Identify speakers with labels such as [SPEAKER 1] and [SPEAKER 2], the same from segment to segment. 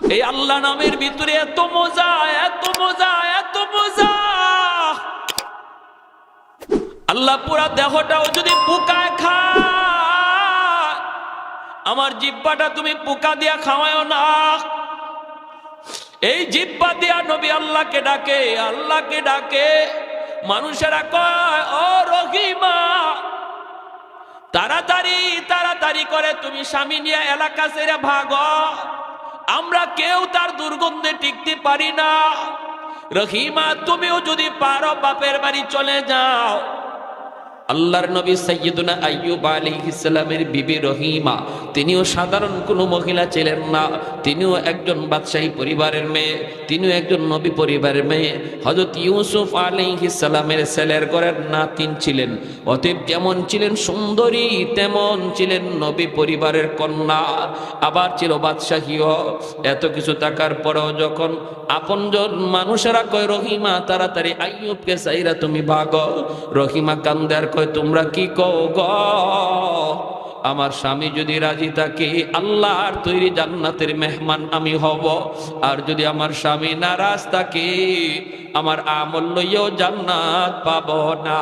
[SPEAKER 1] এই আল্লাহ নামের ভিতরে এত মজা এত মজা এত মজা। আল্লাহ পুরা দেহটাও যদি পোকায় খায়, আমার জিব্বাটা তুমি পোকা দিয়া খাওয়ায় না। এই জিব্বা দিয়া নবী আল্লাহকে ডাকে আল্লাহকে ডাকে। মানুষেরা কয়, ও রহিমা, তাড়াতাড়ি তাড়াতাড়ি করে তুমি স্বামী নিয়ে এলাকা ছেড়ে ভাগ। আমরা কেউ তার দুর্গন্ধে টিকতে পারি না। রহিমা, তুমিও যদি পারো বাপের বাড়ি চলে যাও। আল্লাহর নবী সৈয়দুনা আইয়ুব আলাইহিস সালামের বিবি রহিমা, তিনিও সাধারণ কোনো মহিলা ছিলেন না, তিনিও একজন বাদশাহী পরিবারের মেয়ে, তিনিও একজন নবী পরিবারের মেয়ে। হযরত ইউসুফ আলাইহিস সালামের ছেলের ঘরের নাতিন ছিলেন, অতএব যেমন ছিলেন সুন্দরী, তেমন ছিলেন নবী পরিবারের কন্যা। আবার ছিল বাদশাহীও। এত কিছু থাকার পরেও যখন আপন আপনজন মানুষেরা কয়, রহিমা, তাড়াতাড়ি আইয়ুবকে চাইরা তুমি ভাগো। রহিমা কান্দার কয় তোমরা কি কও গ? আমার স্বামী যদি রাজি থাকে, আল্লাহর তৈরি জান্নাতের মেহমান আমি হব। আর যদি আমার স্বামী নারাজ থাকে, আমার আমল লইয়াও জান্নাত পাব না।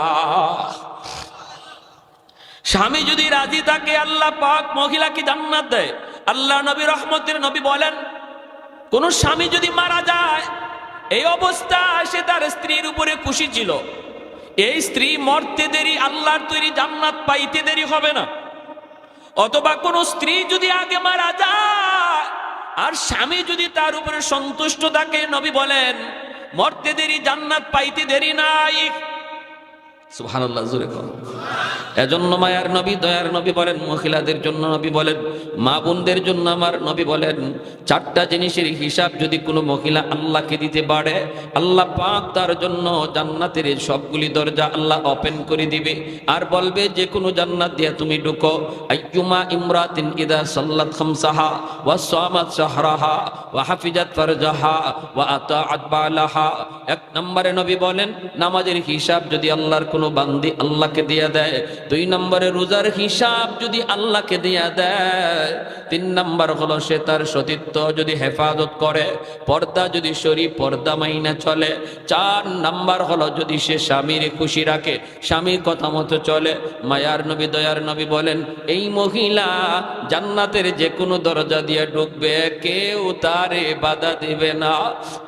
[SPEAKER 1] স্বামী যদি রাজি থাকে, আল্লাহ পাক মহিলাকে জান্নাত দেয়। আল্লাহ নবী রহমতের নবী বলেন, কোন স্বামী যদি মারা যায়, এই অবস্থা সে তার স্ত্রীর উপরে খুশি ছিল। এই স্ত্রী মরতে দেরি, আল্লাহর তৈরি জান্নাত পাইতে দেরি হবে না। অথবা কোন স্ত্রী যদি আগে মারা যায়, আর স্বামী যদি তার উপরে সন্তুষ্ট থাকে, নবী বলেন, মরতে দেরি, জান্নাত পাইতে দেরি নাই। কর এজন্য মায়ার নবী, দয়ার নবী বলেন, মহিলাদের জন্য নবী বলেন, মা বোনদের জন্য আমার নবী বলেন, চারটা জিনিসের হিসাব যদি কোনো মহিলা আল্লাহকে দিতে পারে, আল্লাহ পাক তার জন্য জান্নাতের সবগুলি দরজা আল্লাহ ওপেন করে দিবে। আর বলবে, যে কোনো জান্নাত দিয়ে তুমি ঢুকো। আইয়ুমা ইমরাতিন ইদা সাল্লাত খামসাহা ওয়া সামাত শাহরাহা ওয়া হাফিজাত ফারজাহা ওয়া আতাআত বালাহা। এক নম্বরে নবী বলেন, নামাজের হিসাব যদি আল্লাহর কোনো বান্দি আল্লাহকে দিয়ে দেয় দুই নম্বরে রোজার হিসাব যদি আল্লাহকে দিয়া দেয়, তিন নম্বর হলো সে তার সতীত্ব যদি হেফাজত করে, পর্দা যদি সরি, পর্দা মাইনা চলে। চার নাম্বার হলো যদি সে স্বামীর খুশি রাখে, স্বামীর কথা মতো চলে। মায়ার নবী, দয়ার নবী বলেন, এই মহিলা জান্নাতের যে কোনো দরজা দিয়ে ঢুকবে, কেউ তারে বাধা দিবে না।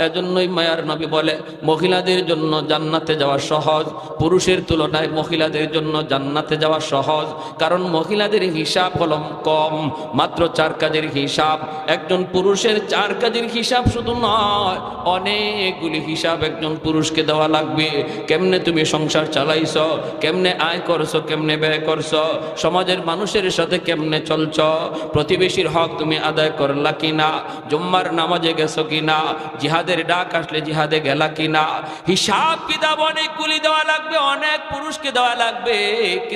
[SPEAKER 1] এজন্যই মায়ার নবী বলে, মহিলাদের জন্য জান্নাতে যাওয়া সহজ। পুরুষের তুলনায় মহিলাদের জন্য জান্নাতে যাওয়া সহজ। কারণ মহিলাদের হিসাব হল কম, মাত্র চার কাজের হিসাব। একজন পুরুষের চার কাজের হিসাব শুধু নয়, অনেকগুলি হিসাব একজন পুরুষকে দেওয়া লাগবে। কেমনে তুমি সংসার চালাইছ, কেমনে আয় করছ, কেমনে ব্যয় করছ, সমাজের মানুষের সাথে কেমনে চলছ, প্রতিবেশীর হক তুমি আদায় করলা কিনা, জুম্মার নামাজে গেছো কিনা, জিহাদের ডাক আসলে জিহাদে গেলা কিনা। হিসাব কিতাব অনেকগুলি দেওয়া লাগবে, অনেক পুরুষকে দেওয়া লাগবে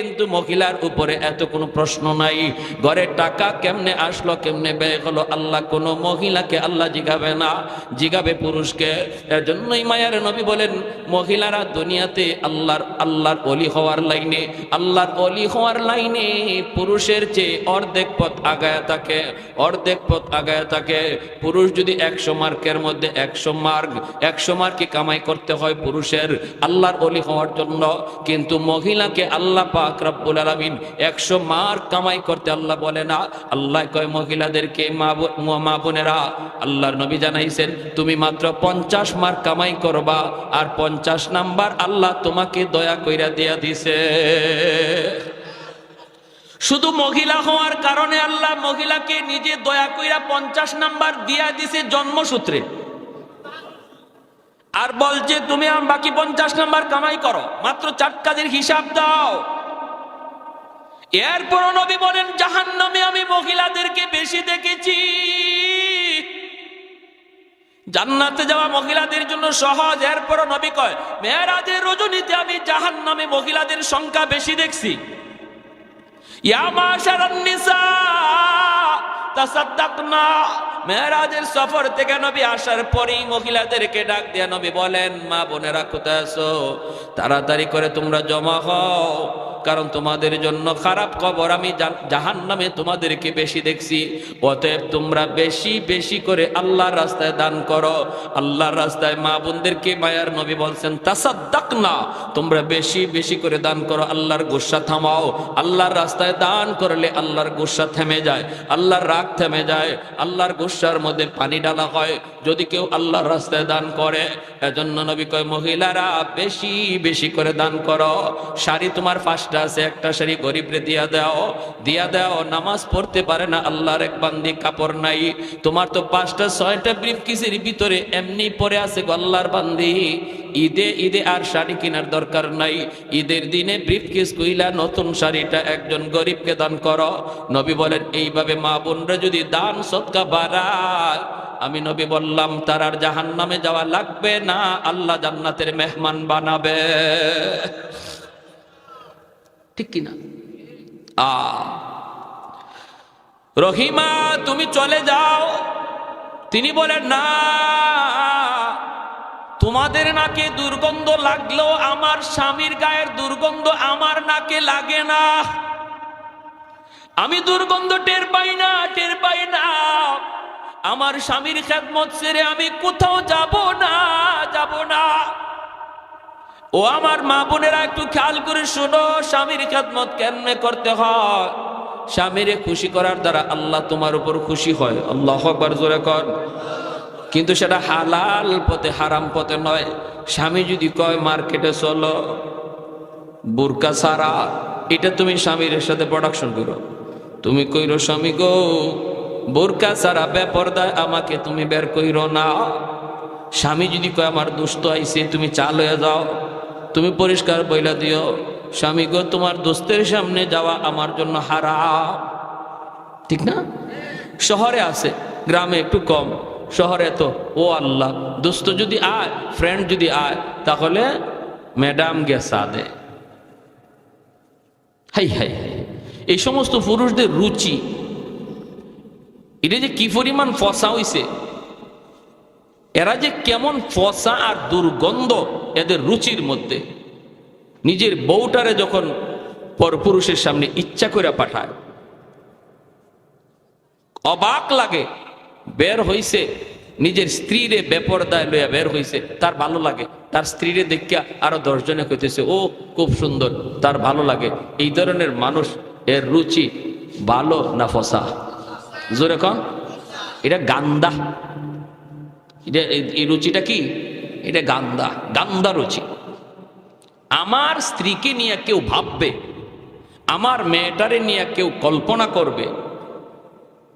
[SPEAKER 1] কিন্তু মহিলার উপরে এত কোনো প্রশ্ন নাই। ঘরের টাকা কেমনে আসলো, কেমনে ব্যয় হলো, আল্লাহ কোনো মহিলাকে আল্লাহ জিগাবে না, জিগাবে পুরুষকে। এজন্যই মায়ার নবী বলেন, মহিলারা দুনিয়াতে আল্লাহর আল্লাহর অলি হওয়ার লাইনে, আল্লাহর অলি হওয়ার লাইনে পুরুষের চেয়ে অর্ধেক পথ আগায় থাকে, অর্ধেক পথ আগায় থাকে। পুরুষ যদি একশো মার্কের মধ্যে একশো মার্ক, একশো মার্কে কামাই করতে হয় পুরুষের, আল্লাহর অলি হওয়ার জন্য। কিন্তু মহিলাকে আল্লাহ পাক রব্বুল আলামিন একশো মার্ক কামাই করতে আল্লাহ বলে না। আল্লাহ কয়, মহিলাদেরকে মা বোনেরা, আল্লাহর নবী জানাইছেন, তুমি মাত্র পঞ্চাশ মার্ক কামাই করবা, আর পঞ্চাশ নাম্বার আল্লাহ তোমাকে দয়া কইরা দিয়া দিছে। শুধু মহিলা হওয়ার কারণে আল্লাহ মহিলাকে নিজে দয়া কইরা পঞ্চাশ নাম্বার দিয়া দিছে জন্মসূত্রে। আর বলছে, তুমি বাকি পঞ্চাশ নাম্বার কামাই করো, মাত্র চার কাজের হিসাব দাও। এরপর নবী বলেন জাহান নামে আমি মহিলাদেরকে বেশি দেখেছি। জান্নাতে যাওয়া মহিলাদের জন্য সহজ। এরপর নবী কয়, মেয়েরাজের রজনীতে আমি জাহান নামে মহিলাদের সংখ্যা বেশি দেখছি। মেরাজের সফর থেকে নবী আসার পরেই মহিলাদেরকে ডাক দিয়া নবী বলেন, মা বোনেরা কোথায় আছো? তাড়াতাড়ি করে তোমরা জমা হও। কারণ তোমাদের জন্য খারাপ খবর, আমি জাহান নামে তোমাদেরকে বেশি দেখছি। অতএব তোমরা বেশি বেশি করে আল্লাহর রাস্তায় দান করো। আল্লাহর রাস্তায় মা বোনদেরকে মায়ার নবী বলছেন তাসাদ্দাক না তোমরা বেশি বেশি করে দান করো, আল্লাহর গুসা থামাও। আল্লাহর রাস্তায় দান করলে আল্লাহর গুসা থেমে যায়, আল্লাহর রাগ থেমে যায়, আল্লাহর গুসার মধ্যে পানি ডালা হয়। যদি কেউ আল্লাহর রাস্তায় দান করে, এজন্য নবী কয়, মহিলারা, বেশি বেশি করে দান করো। শাড়ি তোমার পাঁচটা আছে, একটা শাড়ি গরিবরে দিয়া দাও দিয়া দাও, নামাজ পড়তে পারে না, আল্লাহর এক বান্দি কাপড় নাই। তোমার তো পাঁচটা, ছয়টা ব্রিফ কিসের ভিতরে এমনি পরে আছে গো আল্লাহর বান্দি। ঈদে ঈদে আর শাড়ি কেনার দরকার নাই। ঈদের দিনে ব্রিফ কিস কইলা নতুন শাড়িটা একজন গরিবকে দান করো। নবী বলেন, এইভাবে মা বোনরা যদি দান সৎকা বাড়ায়, আমি নবী বললাম, তার আর জাহান নামে যাওয়া লাগবে না, আল্লাহ জান্নাতের মেহমান বানাবে। ঠিক কিনা? আ, রহিমা, তুমি চলে যাও। তিনি বলেন, না, তোমাদের নাকে দুর্গন্ধ লাগলেও আমার স্বামীর গায়ের দুর্গন্ধ আমার নাকে লাগে না। আমি দুর্গন্ধ টের পাই না, টের পাই না। আমার স্বামীর খেদমত সেরে আমি কোথাও যাব না যাব না। ও আমার মা বোনেরা, একটু খেয়াল করে শোনো, স্বামীর খেদমত কেমনে করতে হয়? স্বামীরে খুশি করার দ্বারা আল্লাহ তোমার উপর খুশি হয়। আল্লাহ আকবার, জোরে কর। কিন্তু সেটা হালাল পথে, হারাম পথে নয়। স্বামী যদি কয়, মার্কেটে চলো, বুরকা সারা এটা তুমি স্বামীর সাথে প্রোডাকশন করো। তুমি কইরো, স্বামী গো, বোরকা সারা বেপরদায় আমাকে তুমি বের কইরো না। স্বামী যদি কয়, আমার দুস্থ আইসে তুমি চাল হয়ে যাও। তুমি পরিষ্কার বইলা দিও, স্বামী গো, তোমার দোস্তের সামনে যাওয়া আমার জন্য হারাম। ঠিক না? শহরে আছে, গ্রামে একটু কম। শহরে তো, ও আল্লাহ, দোস্ত যদি আয় ফ্রেন্ড যদি আয়, তাহলে ম্যাডাম গেসা দে। হাই হাই হাই, এই সমস্ত পুরুষদের রুচি, এটা যে কি পরিমাণ ফসা হইছে? এরা যে কেমন ফসা আর দুর্গন্ধ। এদের রুচির মধ্যে। নিজের বউটারে যখন পরপুরুষের সামনে ইচ্ছা করে পাঠায়, অবাক লাগে, বের হইছে, নিজের স্ত্রীরে বেপরদায় লইয়া বের হইছে, তার ভালো লাগে। তার স্ত্রীরে দেখিয়া আরও দশজনে কইতেছে, ও, খুব সুন্দর, তার ভালো লাগে। এই ধরনের মানুষ, এর রুচি ভালো না ফসা? জোরে কন, এটা গান্দা। এটা, এই রুচিটা কি? এটা গান্দা গান্দা রুচি। আমার স্ত্রীকে নিয়ে কেউ ভাববে, আমার মেয়েটারে নিয়ে কেউ কল্পনা করবে,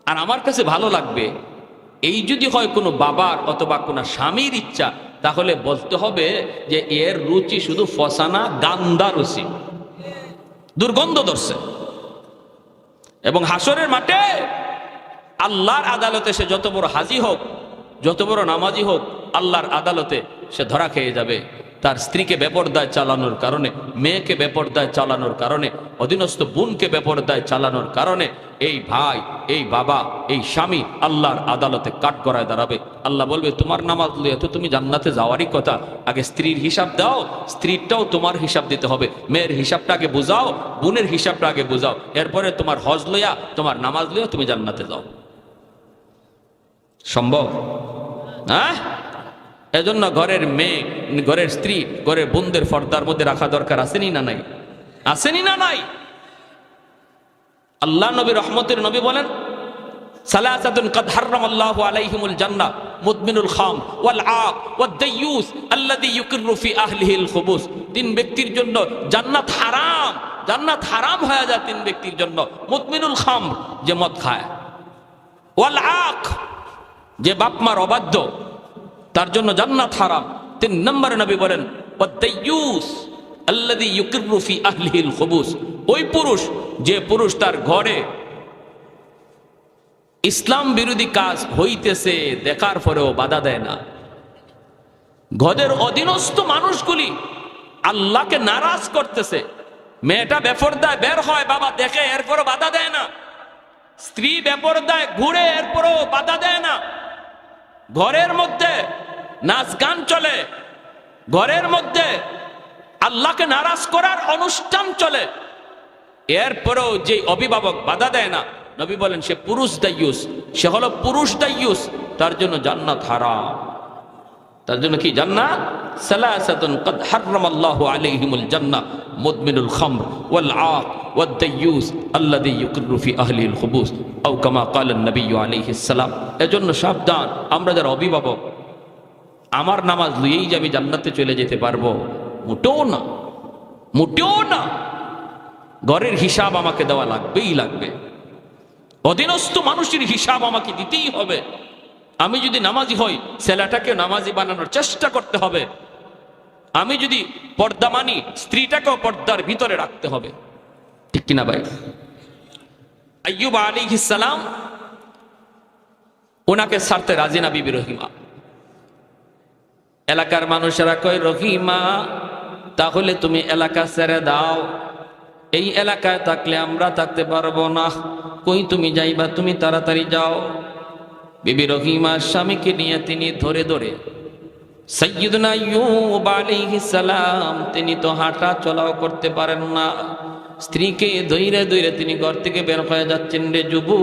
[SPEAKER 1] আর আমার কাছে ভালো লাগবে, এই যদি হয় কোনো বাবার অথবা কোনো স্বামীর ইচ্ছা, তাহলে বলতে হবে যে এর রুচি শুধু ফসানা, গান্দা রুচি। দুর্গন্ধ ধরছে। এবং হাসরের মাঠে আল্লাহর আদালতে সে যত বড় হাজি হোক, যত বড় নামাজি হোক আল্লাহর আদালতে সে ধরা খেয়ে যাবে। তার স্ত্রীকে বেপরদায় চালানোর কারণে, মেয়েকে বেপরদায় চালানোর কারণে, অধীনস্থ বোনকে বেপরদায় চালানোর কারণে এই ভাই, এই বাবা, এই স্বামী আল্লাহর আদালতে কাঠ করায় দাঁড়াবে। আল্লাহ বলবে, তোমার নামাজ লইয়া তো তুমি জান্নাতে যাওয়ারই কথা। আগে স্ত্রীর হিসাব দাও, স্ত্রীরটাও তোমার হিসাব দিতে হবে। মেয়ের হিসাবটা আগে বুঝাও, বোনের হিসাবটা আগে বুঝাও। এরপরে তোমার হজ লইয়া, তোমার নামাজ লইয়া তুমি জান্নাতে যাও। সম্ভব? হ্যাঁ? এজন্য ঘরের মেয়ে, ঘরের স্ত্রী, ঘরের বোনদের ফর্দার মধ্যে রাখা দরকার, আসেনি না নাই? আসেনি না নাই? আল্লাহ নবী রহমতের নবী বলেন মুদমিনুল খাম আহলিহিল তিন ব্যক্তির জন্য জান্নাত হারাম জান্নাত হারাম হয়ে যায় তিন ব্যক্তির জন্য। মুদমিনুল খাম, যে মদ খায়। ওয়াল আখ, যে বাপ মার অবাধ্য। তার জন্য জান্নাত হারাম। তিন নম্বরে নবী বলেন, ওয়াদ্দাইয়ুস আল্লাযী ইউকিররু ফি আহলিহিল খুবুস। ওই পুরুষ, যে পুরুষ তার ঘরে ইসলাম বিরোধী কাজ হইতেছে, দেখার পরেও বাধা দেয় না। ঘরের অধীনস্থ মানুষগুলি আল্লাহকে নারাজ করতেছে। মেয়েটা বেপরদায় বের হয়, বাবা দেখে এরপরও বাধা দেয় না। স্ত্রী বেপরদায় ঘুরে এরপরও বাধা দেয় না। ঘরের মধ্যে নাচ গান চলে। ঘরের মধ্যে আল্লাহকে নারাজ করার অনুষ্ঠান চলে। এরপরেও যে অভিভাবক বাধা দেয় না, নবী বলেন, সে পুরুষ দায়ুস সে হলো পুরুষ দায়ুস তার জন্য জান্নাত হারাম। তার জন্য কি জান্নাত? সালাসাতুন কদ হারামাল্লাহু আলাইহিমুল জান্নাহ, মুদমিনুল খামর ওয়াল আক ওয়াদ্দায়ুস আল্লাযী ইউকরু ফি আহলিল খুবুস। আও কামা ক্বালা নবী আলাইহিস সালাম। এজন্য সাবধান, আমরা যারা অভিভাবক আমার নামাজ লইয়েই যে আমি জান্নাতে চলে যেতে পারব, মোটেও না মোটেও না। ঘরের হিসাব আমাকে দেওয়া লাগবেই লাগবে। অধীনস্থ মানুষের হিসাব আমাকে দিতেই হবে। আমি যদি নামাজি হই ছেলেটাকে নামাজি বানানোর চেষ্টা করতে হবে। আমি যদি পর্দা মানি, স্ত্রীটাকেও পর্দার ভিতরে রাখতে হবে। ঠিক কিনা ভাই? আইয়ুব আলী সালাম, ওনাকে ছাড়তে রাজি না বিবি রহিমা। এলাকার মানুষেরা কয়, রহিমা, তাহলে তুমি এলাকা ছেড়ে দাও। এই এলাকায় থাকলে আমরা থাকতে পারব না। কই তুমি যাইবা, তুমি তাড়াতাড়ি যাও। বিবি রহিমা স্বামীকে নিয়ে তিনি ধরে ধরে সালাম, তিনি তো হাঁটা চলাও করতে পারেন না। স্ত্রীকে ধৈরে ধৈরে তিনি ঘর থেকে বের হয়ে যাচ্ছেন রে যুবু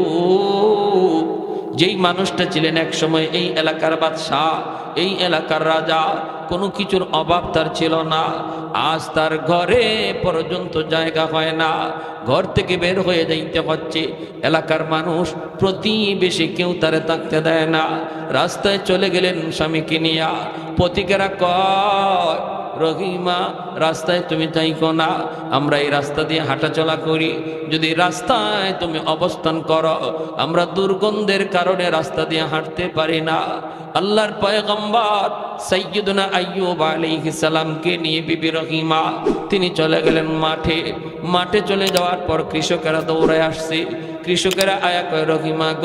[SPEAKER 1] যেই মানুষটা ছিলেন এক সময় এই এলাকার বাদশাহ, এই এলাকার রাজা, কোনো কিছুর অভাব তার ছিল না। আজ তার ঘরে পর্যন্ত জায়গা হয় না। ঘর থেকে বের হয়ে যাইতে হচ্ছে। এলাকার মানুষ প্রতিবেশী কেউ তারে থাকতে দেয় না। রাস্তায় চলে গেলেন স্বামীকে নিয়া। পতিকেরা কয় রহিমা, রাস্তায় তুমি তাইকো না। আমরা এই রাস্তা দিয়ে হাঁটাচলা করি। যদি রাস্তায় তুমি অবস্থান করো, আমরা দুর্গন্ধের কারণে রাস্তা দিয়ে হাঁটতে পারি না। আল্লাহর পয়গম্বর সৈয়দনা আইয়ুব আলাইহিস সালামকে নিয়ে বিবি রহিমা, তিনি চলে গেলেন মাঠে। মাঠে চলে যাওয়ার পর কৃষকেরা দৌড়ে আসছে। কৃষকেরা আয়া কয়, রহিমা গ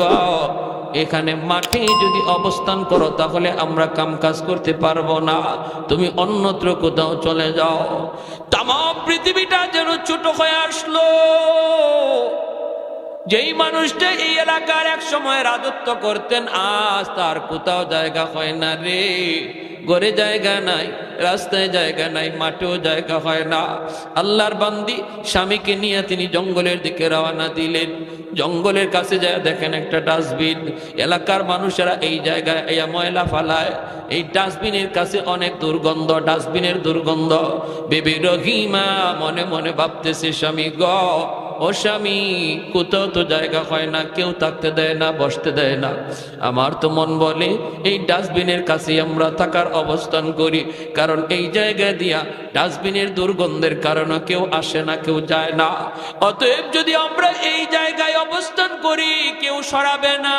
[SPEAKER 1] এখানে মাঠে যদি অবস্থান করো, তাহলে আমরা কাম কাজ করতে পারব না। তুমি অন্যত্র কোথাও চলে যাও। তাম পৃথিবীটা যেন ছোট হয়ে আসলো। যেই মানুষটা এই এলাকার এক সময় রাজত্ব করতেন, আজ তার কোথাও জায়গা হয় না রে। ঘরে জায়গা নাই। রাস্তায় জায়গা নাই, মাঠেও জায়গা হয় না। আল্লাহর বান্দি স্বামীকে নিয়ে তিনি জঙ্গলের দিকে রওনা দিলেন। জঙ্গলের কাছে যায়, দেখেন একটা ডাস্টবিন। এলাকার মানুষেরা এই জায়গায় এই ময়লা ফালায়। এই ডাস্টবিনের কাছে অনেক দুর্গন্ধ, ডাস্টবিনের দুর্গন্ধ। বেবি রহিমা মনে মনে ভাবতেছে, স্বামী গ ও স্বামী, কোথাও তো জায়গা হয় না, কেউ থাকতে দেয় না, বসতে দেয় না। আমার তো মন বলে, এই ডাস্টবিনের কাছে আমরা থাকার অবস্থান করি। কারণ এই জায়গায় দিয়া ডাস্টবিনের দুর্গন্ধের কারণে কেউ আসে না, কেউ যায় না। অতএব যদি আমরা এই জায়গায় অবস্থান করি, কেউ সরাবে না।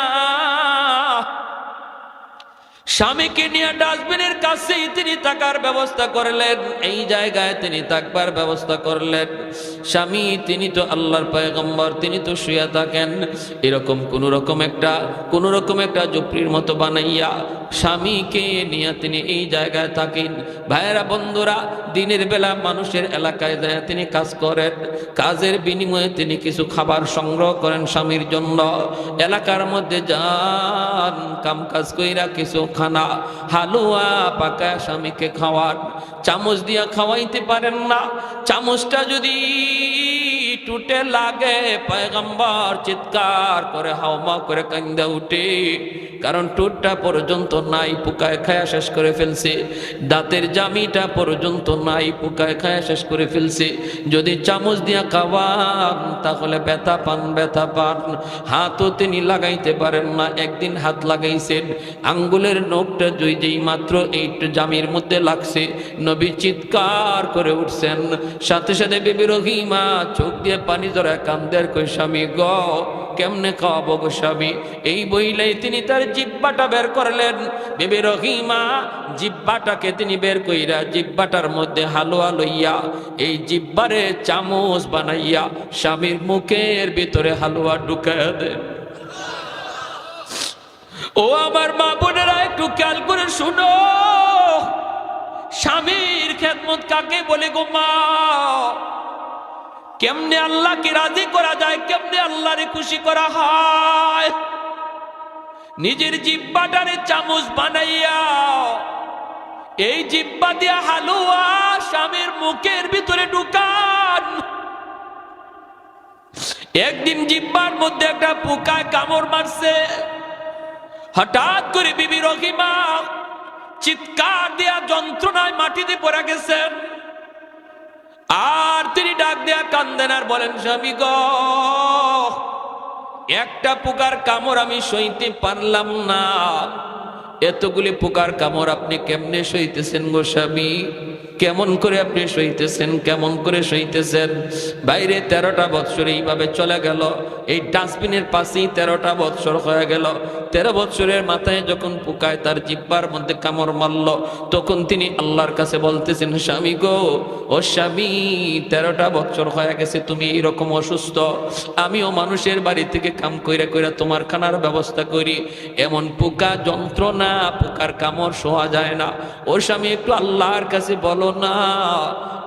[SPEAKER 1] স্বামীকে নিয়ে ডাস্টবিনের কাছেই তিনি থাকার ব্যবস্থা করলেন, এই জায়গায় তিনি থাকবার ব্যবস্থা করলেন। স্বামী, তিনি তো আল্লাহর পয়গম্বর, তিনি তো শুয়ে থাকেন। এরকম কোন রকম একটা, কোন রকম একটা জুপড়ির মতো বানাইয়া স্বামীকে নিয়ে তিনি এই জায়গায় থাকেন। ভাইয়েরা, বন্ধুরা, দিনের বেলা মানুষের এলাকায় যায়, তিনি কাজ করেন। কাজের বিনিময়ে তিনি কিছু খাবার সংগ্রহ করেন স্বামীর জন্য। এলাকার মধ্যে যান কাম কাজ কইরা কিছু খানা, হালুয়া, পাকা স্বামীকে খাওয়ান। চামচ দিয়া খাওয়াইতে পারেন না। চামচটা যদি টুটে লাগে, পয়গম্বর চিৎকার করে হাওমা করে কান্দা উঠে। কারণ টুটটা পর্যন্ত নাই, পোকায় খায়া শেষ করে ফেলছে। দাঁতের জামিটা পর্যন্ত নাই, পোকায় খায়া শেষ করে ফেলছে। যদি চামচ দিয়া খাওয়ান, তাহলে ব্যথা পান ব্যথা পান। হাতও তিনি লাগাইতে পারেন না, একদিন হাত লাগাইছেন। আঙ্গুলের নখটা জুই যেই মাত্র এই জামির মধ্যে লাগছে। নবী চিৎকার করে উঠছেন। সাথে সাথে বেবি রহিমা চোখ দিয়ে পানি জড়ায় কান্দের কই স্বামী গ, কেমনে খাওয়াবো গো স্বামী? এই বইলেই তিনি তার জিব্বাটা বের করলেন। বেবি রহিমা, জিব্বাটাকে তিনি বের কইরা জিব্বাটার মধ্যে হালুয়া লইয়া, এই জিব্বারে চামচ বানাইয়া স্বামীর মুখের ভিতরে হালুয়া ঢুকাইয়া দেন। ও আমার মা বোনেরা, একটু খেয়াল করে শুনো। স্বামীর খেদমত কাকে বলে গো মা? কেমনে আল্লাহকে রাজি করা যায়, কেমনে আল্লাহরে খুশি করা হয়? নিজের জিব্বাটারে চামচ বানাইয়া, এই জিব্বা দিয়া হালুয়া স্বামীর মুখের ভিতরে ঢুকান। একদিন জিব্বার মধ্যে একটা পোকায় কামড় মারছে। হঠাৎ করে বিবি রহিমা চিৎকার দেয়া যন্ত্রণায় মাটিতে পড়ে গেছেন। আর তিনি ডাক দেয়া কান্দেন আর বলেন, স্বামী গ, একটা পোকার কামড় আমি সইতে পারলাম না। এতগুলি পোকার কামড় আপনি কেমনে সইতেছেন গো স্বামী? কেমন করে আপনি সইতেছেন? কেমন করে সইতেছেন? বাইরে তেরোটা বৎসর এইভাবে চলে গেল। এই ডাস্টবিনের পাশেই তেরোটা বৎসর হয়ে গেল। তেরো বৎসরের মাথায় যখন পোকায় তার জিব্বার মধ্যে কামড় মারল, তখন তিনি আল্লাহর কাছে বলতেছেন, স্বামী গো, ও স্বামী, তেরোটা বৎসর হয়ে গেছে, তুমি এইরকম অসুস্থ। আমিও মানুষের বাড়ি থেকে কাম কইরা কইরা তোমার খানার ব্যবস্থা করি। এমন পোকা যন্ত্রণা পোকার কামড় শোয়া যায় না। ও স্বামী, একটু আল্লাহর কাছে বলো না।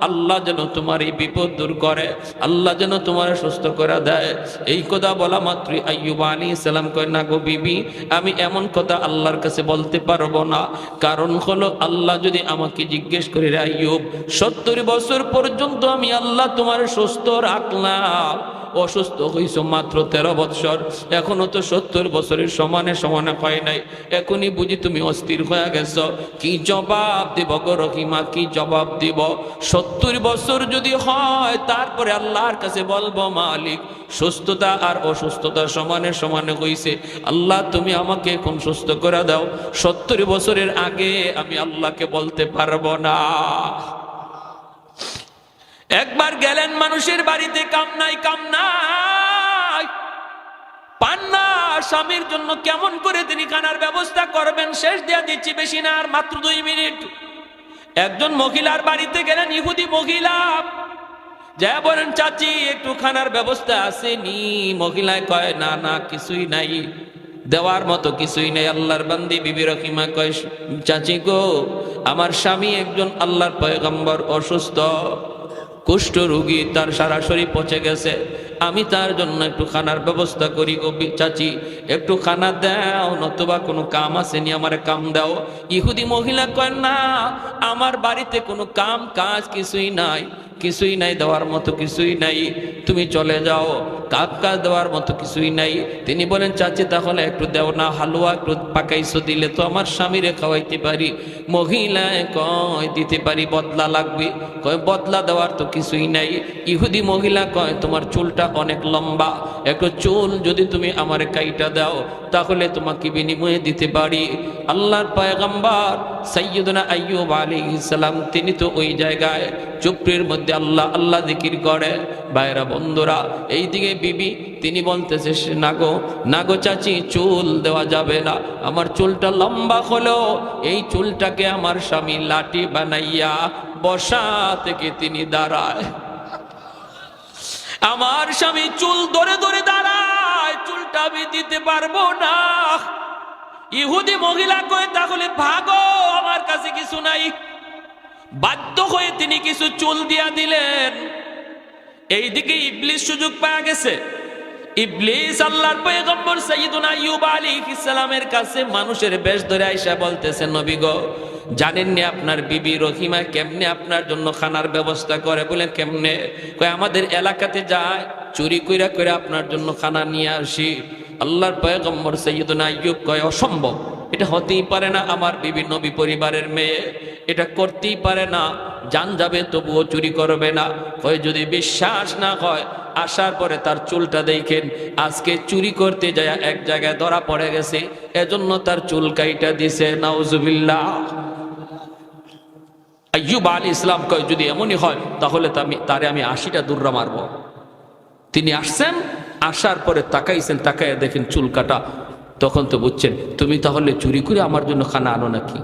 [SPEAKER 1] আল্লাহ যেন তোমার এই বিপদ দূর করে, আল্লাহ যেন তোমার সুস্থ করে দেয়। এই কথা বলা মাত্রই আইয়ুব আলী সালাম কয়, না গো বিবি, আমি এমন কথা আল্লাহর কাছে বলতে পারব না। কারণ হলো আল্লাহ যদি আমাকে জিজ্ঞেস করি, রে আইয়ুব, সত্তর বছর পর্যন্ত আমি আল্লাহ তোমার সুস্থ রাখলাম। অসুস্থ হইছ মাত্র তেরো বৎসর। এখনও তো সত্তর বছরের সমানে সমানে হয় নাই। এখনই বুঝি তুমি অস্থির হয়ে গেছ। কি জবাব দিব গো রহিমা, কি জবাব দিব? সত্তর বছর যদি হয়, তারপরে আল্লাহর কাছে বলব, মালিক, সুস্থতা আর অসুস্থতা সমানে সমানে হইছে। আল্লাহ, তুমি আমাকে এখন সুস্থ করে দাও। সত্তর বছরের আগে আমি আল্লাহকে বলতে পারব না। একবার গেলেন মানুষের বাড়িতে, কাম নাই কাম নাই। পান না, স্বামীর জন্য কেমন করে তিনি খানার ব্যবস্থা করবেন? শেষ দেয়া দিচ্ছি বেশি না, আর মাত্র দুই মিনিট। একজন মহিলার বাড়িতে গেলেন, ইহুদি মহিলা। যা বলেন, চাচি, একটু খানার ব্যবস্থা আসেনি মহিলায় কয়, না না, কিছুই নাই। দেওয়ার মতো কিছুই নেই, আল্লাহর বান্দি, বিবি রহিমা কয়, চাচি গো, আমার স্বামী একজন আল্লাহর পয়গম্বর, অসুস্থ। কুষ্ঠ রুগী তার সরাসরি পচে গেছে। আমি তার জন্য একটু খানার ব্যবস্থা করি গো চাচি। একটু খানা দাও, নতুবা কোনো কাম আসেনি আমার কাম দাও। ইহুদি মহিলা কয়, না, আমার বাড়িতে কোনো কাম কাজ কিছুই নাই। কিছুই নাই, দেওয়ার মতো কিছুই নাই। তুমি চলে যাও কাক কাজ দেওয়ার মতো কিছুই নাই। তিনি বলেন, চাচি, তাহলে একটু দেও না, হালুয়া একটু পাকাইছো, দিলে তো আমার স্বামীরে খাওয়াইতে পারি। মহিলায় কয়, দিতে পারি, বদলা লাগবে। কয়, বদলা দেওয়ার তো কিছুই নাই। ইহুদি মহিলা কয়, তোমার চুলটা অনেক লম্বা। একটু চুল যদি তুমি আমার কাইটা দাও, তাহলে তোমাকে বিনিময়ে দিতে পারি। আল্লাহর পয়গম্বর সৈয়দনা আইয়ুব আলাইহিস সালাম, তিনি তো ওই জায়গায় চুপড়ির মধ্যে আল্লাহ আল্লাহ জিকির করে। বাইরা বন্ধুরা, এইদিকে বিবি, তিনি বলতেছে, সে নাগো নাগো চাচি, চুল দেওয়া যাবে না। আমার চুলটা লম্বা হলো, এই চুলটাকে আমার স্বামী লাঠি বানাইয়া বসা থেকে তিনি দাঁড়ায়। আমার স্বামী চুল ধরে ধরে দাঁড়ায়, চুলটা আমি দিতে পারব না। ইহুদি মহিলা কয়ে, তাহলে ভাগো, আমার কাছে কিছু নাই। বাধ্য হয়ে তিনি কিছু চুল দিয়া দিলেন। এইদিকে ইবলিস সুযোগ পাওয়া গেছে। ইবলিস আল্লাহর পয়গম্বর সাইয়্যিদুনা আইয়ুব আলাইহিস সালামের কাছে মানুষের বেশ ধরে আইসা বলতেছে, নবী গো জানেন নি আপনার বিবি রহিমা কেমনে আপনার জন্য খানার ব্যবস্থা করে? বলেন, কেমনে? কয়, আমাদের এলাকাতে যায়, চুরি কইরা কইরা আপনার জন্য খানা নিয়ে আসি। আল্লাহর পয়গম্বর সাইয়্যিদুনা আইয়ুব কয়, অসম্ভব, এটা হতেই পারে না আমার বিবি নবী পরিবারের মেয়ে। এটা করতেই পারে না জান যাবে তবুও চুরি করবে না। হয় যদি বিশ্বাস না হয়, আসার পরে তার চুলটা দেখেন, আজকে চুরি করতে যায় এক জায়গায় ধরা পড়ে গেছে, এজন্য তার চুল কাইটা দিছে, নাউজুবিল্লাহ। আইয়ুব আলী ইসলাম কয়, যদি এমনই হয়, তাহলে তো আমি, তারে আমি আশিটা দূররা মারবো। তিনি আসছেন, আসার পরে তাকাইছেন, তাকাইয়া দেখেন চুল কাটা। তখন তো বুঝছেন, তুমি তাহলে চুরি করে আমার জন্য খানা আনো নাকি?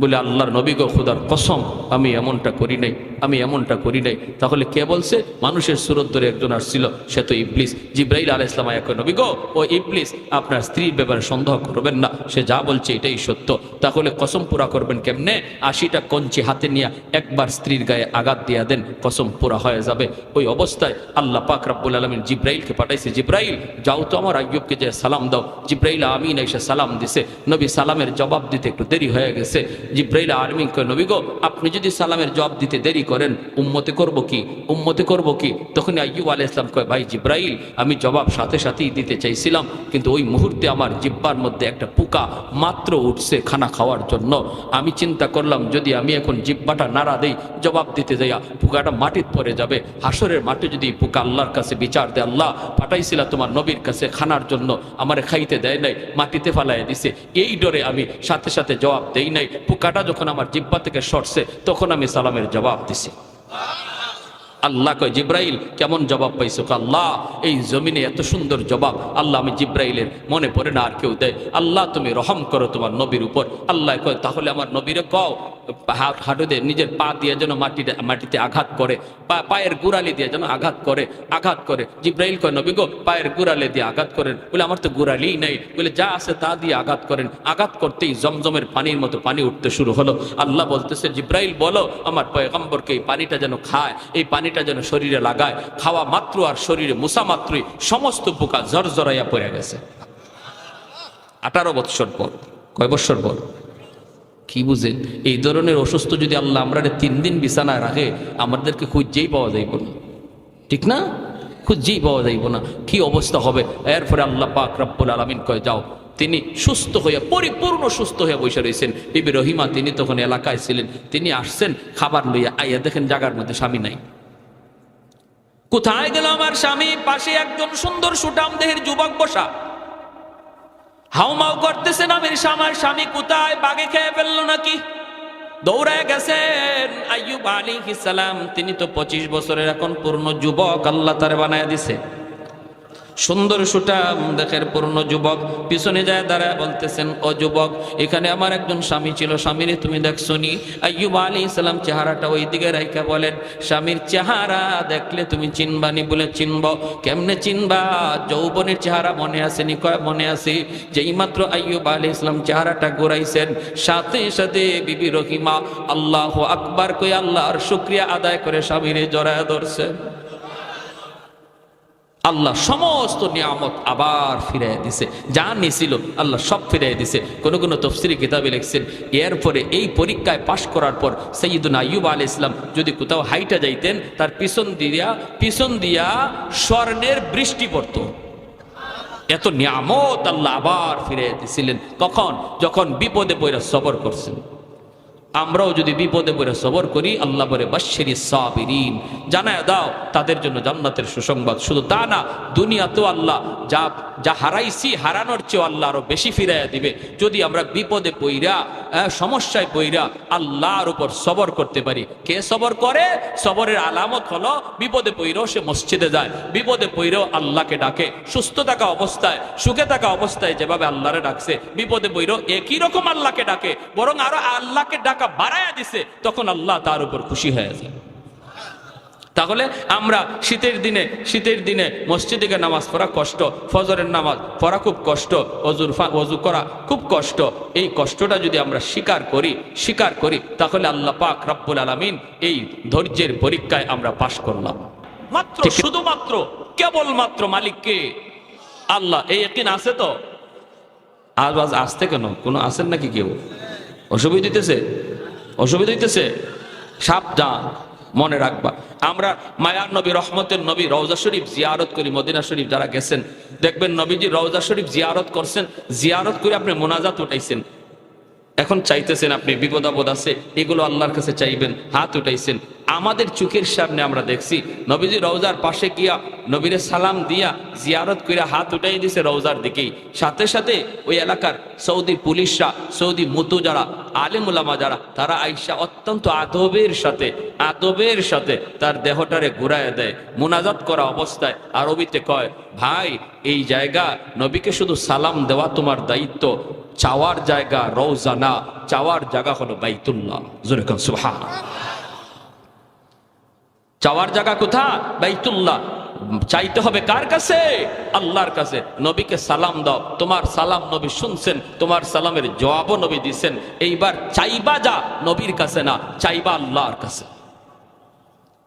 [SPEAKER 1] বলে, আল্লাহর নবী গো খুদার কসম, আমি এমনটা করি নাই, আমি এমনটা করি নাই। তাহলে কে বলছে? মানুষের সুরত ধরে একজন আসছিল, সে তো ইবলিস। জিব্রাইল আলাহ ইসলাম এক নবী গো ও ইবলিস, আপনার স্ত্রীর ব্যাপারে সন্দেহ করবেন না, সে যা বলছে এটাই সত্য। তাহলে কসম পুরা করবেন কেমনে? আশিটা কঞ্চি হাতে নিয়ে একবার স্ত্রীর গায়ে আঘাত দিয়া দেন, কসম পুরা হয়ে যাবে। ওই অবস্থায় আল্লাহ পাক রাব্বুল আলমিন জিব্রাইলকে পাঠাইছে, জিব্রাইল, যাও তো আমার আইয়ুবকে যে সালাম দাও। জিব্রাইল আমিন এসে সালাম দিছে। নবী সালামের জবাব দিতে একটু দেরি হয়ে গেছে। জিব্রাইল আলমী কয়, নবী গো, আপনি যদি সালামের জবাব দিতে দেরি করেন, উম্মতে করব কি? উম্মতে করব কি? তখন আইয়ুব আলাহ ইসলাম কয়, ভাই জিব্রাইল, আমি জবাব সাথে সাথেই দিতে চাইছিলাম, কিন্তু ওই মুহূর্তে আমার জিব্বার মধ্যে একটা পোকা মাত্র উঠছে খানা খাওয়ার জন্য। আমি চিন্তা করলাম, যদি আমি এখন জিব্বাটা নাড়া দেই, জবাব দিতে যাইয়া পোকাটা মাটির পরে যাবে। হাসরের মাঠে যদি পোকা আল্লাহর কাছে বিচার দেয়, আল্লাহ পাঠাইছিলা তোমার নবীর কাছে খানার জন্য, আমারে খাইতে দেয় নাই, মাটিতে ফালাই দিছে। এই ডরে আমি সাথে সাথে জবাব দেই নাই পোকাটা যখন আমার জিব্বা থেকে সরছে তখন আমি সালামের জবাব দিছি। আল্লাহ কয়, জিব্রাইল, কেমন জবাব পাইছো? আল্লাহ, এই জমিনে এত সুন্দর জবাব, আল্লাহ আমি জিব্রাইলের মনে পড়ে না আর কেউ দেয়। আল্লাহ, তুমি রহম করো তোমার নবীর উপর। আল্লাহ কয়, তাহলে আমার নবীরে কও হা- হাঁটুতে নিজের পা দিয়ে যেন মাটিতে মাটিতে আঘাত করে পায়ের গুড়ালি দিয়ে যেন আঘাত করে আঘাত করে। জিব্রাইল কয়, নবী গো, পায়ের গুড়ালি দিয়ে আঘাত করেন। বলে, আমার তো গুড়ালি নেই। বলে, যা আছে তা দিয়ে আঘাত করেন। আঘাত করতেই জমজমের পানির মতো পানি উঠতে শুরু হলো। আল্লাহ বলতেছে, জিব্রাইল, বলো, আমার পয়গম্বরকে এই পানিটা যেন খায়, এই পানিটা যেন শরীরে লাগায়, খাওয়া মাত্র আর শরীরে মুসা মাত্রই সমস্ত পোকা জরজরাইয়া পড়ে গেছে। আঠারো বৎসর পর, কয় বৎসর পর? কি বুঝেন এই ধরনের অসুস্থ যদি আল্লাহ আমরা তিন দিন বিছানায় রাখে, আমাদেরকে খুঁজেই পাওয়া যাইব না। ঠিক না? খুঁজেই পাওয়া যাইব না। কি অবস্থা হবে? এরপরে আল্লাহ পাক রব্বুল আলমিন কয়ে, যাও। তিনি সুস্থ হয়ে পরিপূর্ণ সুস্থ হয়ে বসে রয়েছেন বিবি রহিমা তিনি তখন এলাকায় ছিলেন। তিনি আসছেন, খাবার লইয়া, আইয়া দেখেন জাগার মধ্যে স্বামী নাই। কোথায় গেল আমার স্বামী? পাশে একজন সুন্দর সুটাম দেহের যুবক বসা। হাউমাউ করতেছেন আমির আমার স্বামী কোথায়? বাগে খেয়ে ফেলল নাকি? দৌড়ায় গেছেন আইয়ুব আলী সালাম। তিনি তো পঁচিশ বছরের এখন পূর্ণ যুবক, আল্লাহ তারে বানায় দিছে। সুন্দর সুটাম দেখের পূর্ণ যুবক। পিছনে যায় দাঁড়ায় বলতেছেন, ও যুবক, এখানে আমার একজন স্বামী ছিল। স্বামীরে তুমি দেখছ নি আইয়ুব আলী ইসলাম চেহারাটা ওই দিকে রাইখা বলেন, স্বামীর চেহারা দেখলে তুমি চিনবানি বলে চিনব। কেমনে চিনবা? যৌবনের চেহারা মনে আছে নি কয় মনে আছে? যেই মাত্র আইয়ুব আলী ইসলাম চেহারাটা ঘুরাইছেন, সাথে সাথে বিবি রহিমা আল্লাহ আকবার কই আল্লাহর শুক্রিয়া আদায় করে স্বামীরে জড়ায় ধরছেন আল্লাহ সমস্ত নিয়ামত আবার ফিরাই দিছে। যা নিছিল আল্লাহ সব ফিরাই দিছে। কোন কোন তফসিরি কিতাবে লিখছেন, এরপরে এই পরীক্ষায় পাশ করার পর সৈয়দুন আইয়ুব আল ইসলাম যদি কোথাও হাইটা যাইতেন, তার পিছন দিয়া পিছন দিয়া স্বর্ণের বৃষ্টি পড়তো। এত নিয়ামত আল্লাহ আবার ফিরে দিছিলেন। কখন? যখন বিপদে পড়ে সবর করছেন। আমরাও যদি বিপদে পড়ে সবর করি, আল্লাহ বলে বাশ্বরী সাবিরিন। জানায় দাও, তাদের জন্য জান্নাতের সুসংবাদ। শুধু তা না, দুনিয়াতেও আল্লাহ যা যা হারাইছি, হারানোর চেয়েও আল্লাহ আরও বেশি ফিরাইয়া দিবে। যদি আমরা বিপদে পইরা সমস্যায় পইরা আল্লাহর উপর সবর করতে পারি, কে সবর করে? সবরের আলামত হলো, বিপদে পইরেও সে মসজিদে যায়, বিপদে পইরেও আল্লাহকে ডাকে। সুস্থ থাকা অবস্থায়, সুখে থাকা অবস্থায় যেভাবে আল্লাহরে ডাকছে, বিপদে পইরেও একই রকম আল্লাহকে ডাকে, বরং আরও আল্লাহকে ডাকা বাড়ায়া দিছে তখন আল্লাহ তার উপর খুশি হয়ে যায়। তাহলে আমরা শীতের দিনে শীতের দিনে মসজিদে গিয়ে নামাজ পড়া কষ্ট ফজরের নামাজ পড়া খুব কষ্ট অজুর অজু করা খুব কষ্ট এই কষ্টটা যদি আমরা স্বীকার করি স্বীকার করি তাহলে আল্লাহ পাক রব্বুল আলামিন এই ধৈর্যের পরীক্ষায় আমরা পাশ করলাম। মাত্র শুধুমাত্র কেবলমাত্র মালিককে আল্লাহ এই একদিন আছে তো? আজ আজ আসতে কেন? কোনো আছেন নাকি কেউ? অসুবিধা দিতেছে অসুবিধা হইতেছে? সাবধান, মনে রাখবা। আমরা মায়ার নবী, রহমতের নবী, রওজা শরীফ জিয়ারত করি, মদিনা শরীফ যারা গেছেন। দেখবেন নবীজি রওজা শরীফ জিয়ারত করছেন, জিয়ারত করে আপনি মোনাজাত উঠাইছেন। এখন চাইতেছেন আপনি, বিপদ আপদ আছে, এগুলো আল্লাহর কাছে চাইবেন, হাত উঠাইছেন। আমাদের চোখের সামনে আমরা দেখছি। নবীজি রওজার পাশে গিয়া নবীরে সালাম দিয়া জিয়ারত করে হাত উঠাই দিছে রওজার দিকেই। সাথে সাথে ওই এলাকার সৌদি পুলিশরা, সৌদি মুতু যারা আলিমুলামা যারা, তারা আইসা অত্যন্ত আদবের সাথে আদবের সাথে তার দেহটারে ঘুরায় দেয়। মুনাজাত করা অবস্থায় আরবিতে কয়, ভাই, এই জায়গা নবীকে শুধু সালাম দেওয়া তোমার দায়িত্ব। চাওয়ার জায়গা রওজা না, চাওয়ার জায়গা হলো বাইতুল্লাহ। জোরে কোন সুবহান চাওয়ার জায়গা কোথা বাইতুল্লাহ। চাইতে হবে কার কাছে? আল্লাহর কাছে। নবীকে সালাম দাও। তোমার সালাম নবী শুনছেন, তোমার সালামের জবাবও নবী দিছেন। এইবার চাইবা যা নবীর কাছে না, চাইবা আল্লাহর কাছে।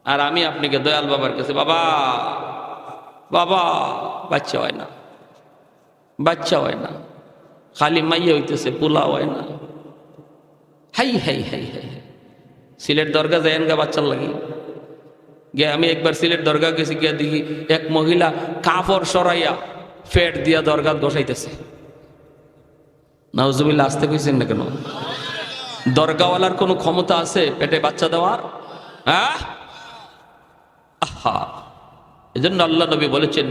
[SPEAKER 1] আর আমি আপনাকে দয়াল বাবার কাছে, বাবা বাবা, বাচ্চা হয় না, বাচ্চা হয় না। খালি মাইয়া হইতেছে, পোলা হয় না। Hi hi hi hi hi. Sylhet দরগা যায় গা বাচ্চার লাগি। গিয়ে আমি একবার সিলেট দরগা গেছি, গিয়ে দেখি এক মহিলা কাপড় সরাইয়া ফেট দিয়া দরগা বসাইতেছে। নাউজুবিল্লা আসতে কইছেন না কেন? দরগাওয়ালার কোনো ক্ষমতা আছে পেটে বাচ্চা দেওয়ার? হ্যাঁ? আহা! এজন্য আল্লাহ নবী বলেছেন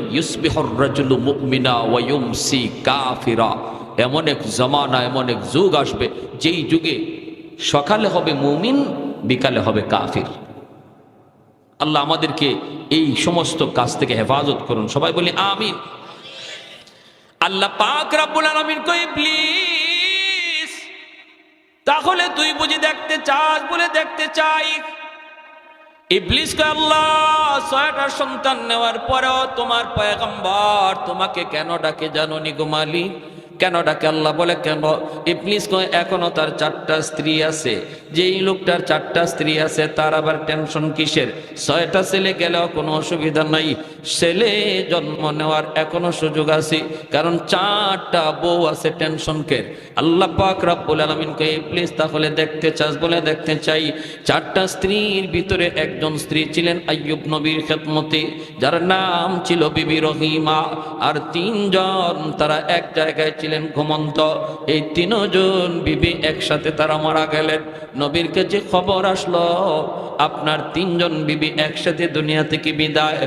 [SPEAKER 1] কাফিরা। এমন এক জমানা, এমন এক যুগ আসবে, যেই যুগে সকালে হবে মুমিন, বিকালে হবে কাফির। আল্লাহ আমাদেরকে এই সমস্ত কাজ থেকে হেফাজত করুন। সবাই বলি, আমিন। আল্লাহ পাক রাব্বুল আলামিন কই প্লিজ, তাহলে তুই বুঝি দেখতে চাস বলে দেখতে চাই। ইবলিস কে আল্লাহ, ছয়টা সন্তান নেওয়ার পরেও তোমার পয়গম্বর তোমাকে কেন ডাকে জানো নি মালিক? কেন ডাকে আল্লাহ বলে, কেন? ইবলিস কয়, এখনও তার চারটা স্ত্রী আছে। যেই লোকটার চারটা স্ত্রী আছে, তার আবার টেনশন কিসের? ছয়টা ছেলে গেলেও কোনো অসুবিধা নাই। ছেলে জন্ম নেওয়ার এখনও সুযোগ আছে, কারণ চারটা বউ আছে টেনশন কে আল্লাহ পাক রাব্বুল আলামিন কয়, ইবলিস তাহলে দেখতে চাস বলে দেখতে চাই। চারটা স্ত্রীর ভিতরে একজন স্ত্রী ছিলেন আইয়ুব নবীর খেদমতে, যার নাম ছিল বিবি রহিমা। আর তিনজন তারা এক জায়গায় ছিলেন ঘুমন্ত। এই তিনজন বিবি একসাথে তারা মারা গেলেন। নবীর কাছে খবর আসলো, আপনার তিনজন বিবি একসাথে দুনিয়া থেকে বিদায়।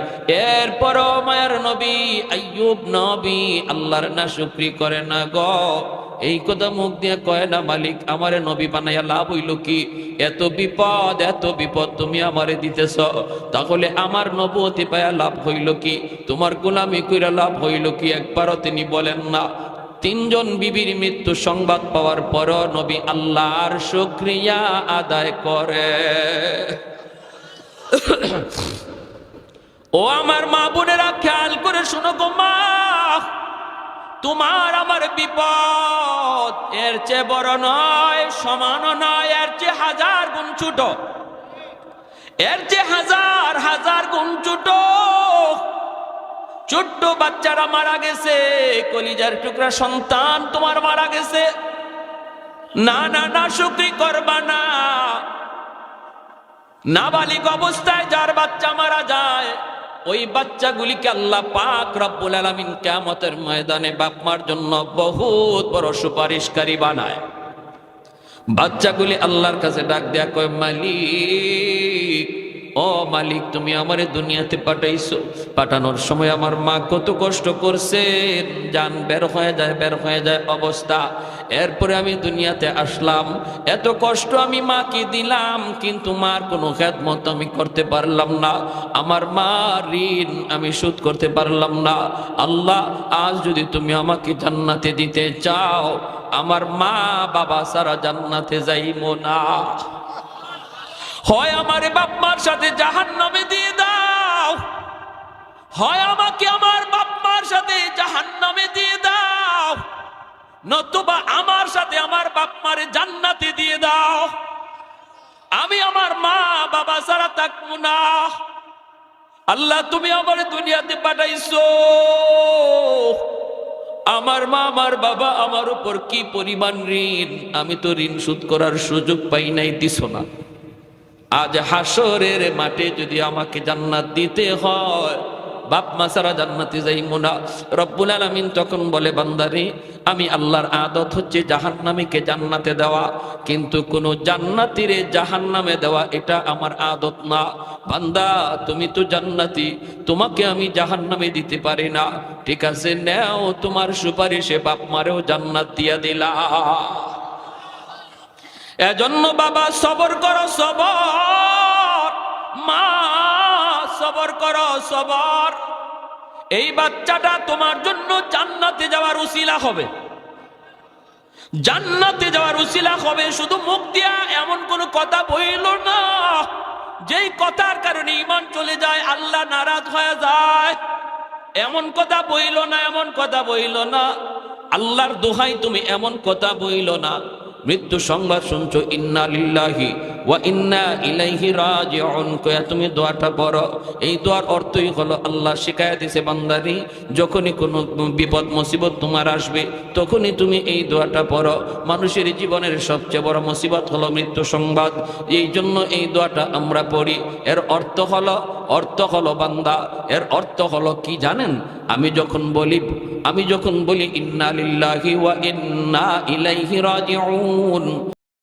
[SPEAKER 1] এরপরও মায়ের নবী আইয়ুব নবী আল্লাহর না শুক্রি করে না গো। এই কথা মুখ দিয়ে কয় না, মালিক, আমারে নবী বানাইয়া লাভ হইল কি? এত বিপদ এত বিপদ তুমি আমারে দিতেছ। তাহলে আমার নবতি পায়া লাভ হইল কি? তোমার গোলামি কইরা লাভ হইল কি? একবারও তিনি বলেন না। তিনজন বিবির মৃত্যু সংবাদ পাওয়ার পর নবী আল্লাহর শুক্রিয়া আদায় করে। ও আমার মা বোনেরা, খেয়াল করে শোনো গো মা। তোমার আমার বিপদ, এর চেয়ে বড় নয়, সমান নয়, এর চেয়ে হাজার গুণ ছোট। এর চেয়ে হাজার হাজার গুণ ছোট। ছোট্ট বাচ্চারা মারা গেছে, কলিজার টুকরা সন্তান তোমার মারা গেছে। না না না, শুক্রি করবা না। নাবালিক অবস্থায় যার বাচ্চা মারা যায়, ওই বাচ্চাগুলিকে আল্লাহ পাক রব্বুল আলামিন কিয়ামতের ময়দানে বাপ মার জন্য বহুত বড় সুপারিশকারী বানায়। বাচ্চাগুলি আল্লাহর কাছে ডাক দেয়া কয়, মালিক ও মালিক, তুমি আমারে দুনিয়াতে পাঠাইছো। পাঠানোর সময় আমার মা কত কষ্ট করছে। যান, বের হয়ে যায়, বের হয়ে যায় অবস্থা। এরপরে আমি দুনিয়াতে আসলাম। এত কষ্ট আমি মাকে দিলাম, কিন্তু মার কোনো খেদমত আমি করতে পারলাম না। আমার মা ঋণ আমি শোধ করতে পারলাম না। আল্লাহ, আজ যদি তুমি আমাকে জান্নাতে দিতে চাও, আমার মা বাবা সারা জান্নাতে যাইমো না। হয় আমারে বাপ মার সাথে জাহান নামে দিয়ে দাও। হয় আমাকে আমার বাপ মার সাথে জাহান নামে দিয়ে দাও। নতুবা আমার সাথে আমার বাপ মারে জান্নাতে দিয়ে দাও। আমি আমার মা, বাবা ছাড়া থাকব না। আল্লাহ, তুমি আমার দুনিয়াতে পাঠাইছো। আমার মা, আমার বাবা আমার উপর কি পরিমাণ ঋণ? আমি তো ঋণ শোধ করার সুযোগ পাই নাই, দিছ না। আজ হাসরের মাঠে যদি আমাকে জান্নাত দিতে হয়, বাপ মা সারা জান্নাতে যাই মোনা। রব্বুল আলামিন তখন বলে, বান্দারে, আমি আল্লাহর আদত হচ্ছে জাহান্নামীকে জান্নাতে দেওয়া। কিন্তু কোন জান্নাতিরে জাহান্নামে দেওয়া, এটা আমার আদত না। বান্দা, তুমি তো জান্নাতি, তোমাকে আমি জাহান্নামে দিতে পারি না। ঠিক আছে, নেও তোমার সুপারিশে বাপ মারেও জান্নাত দিয়া দিলা। এজন্য বাবা সবর করো, সবর। মা, সবর করো, সবর। এই বাচ্চাটা তোমার জন্য জান্নাতে যাওয়ার উসিলা হবে। জান্নাতে যাওয়ার উসিলা হবে, শুধু মুখ দিয়া এমন কোন কথা বইল না। যেই কথার কারণে ইমান চলে যায়, আল্লাহ নারাজ হয়ে যায়। এমন কথা বইল না, এমন কথা বইল না। আল্লাহর দোহাই তুমি এমন কথা বইল না। মৃত্যু সংবাদ শুনছো ইন্না লিল্লাহি ওয়া ইন্না ইলাইহি রাজিউন। কয়া, তুমি দোয়াটা পড়ো। এই দোয়ার অর্থই হলো আল্লাহ শিখায় দিছে বান্দারি যখনই কোনো বিপদ, মুসিবত তোমার আসবে, তখনই তুমি এই দোয়াটা পড়ো। মানুষের জীবনের সবচেয়ে বড় মুসিবত হলো মৃত্যু সংবাদ। এই জন্য এই দোয়াটা আমরা পড়ি। এর অর্থ হলো অর্থ হলো বান্দা। এর অর্থ হলো কি জানেন? আমি যখন বলি, আমি যখন বলি, ইন্না লিল্লাহি ওয়া ইন্না ইলাইহি রাজিউন।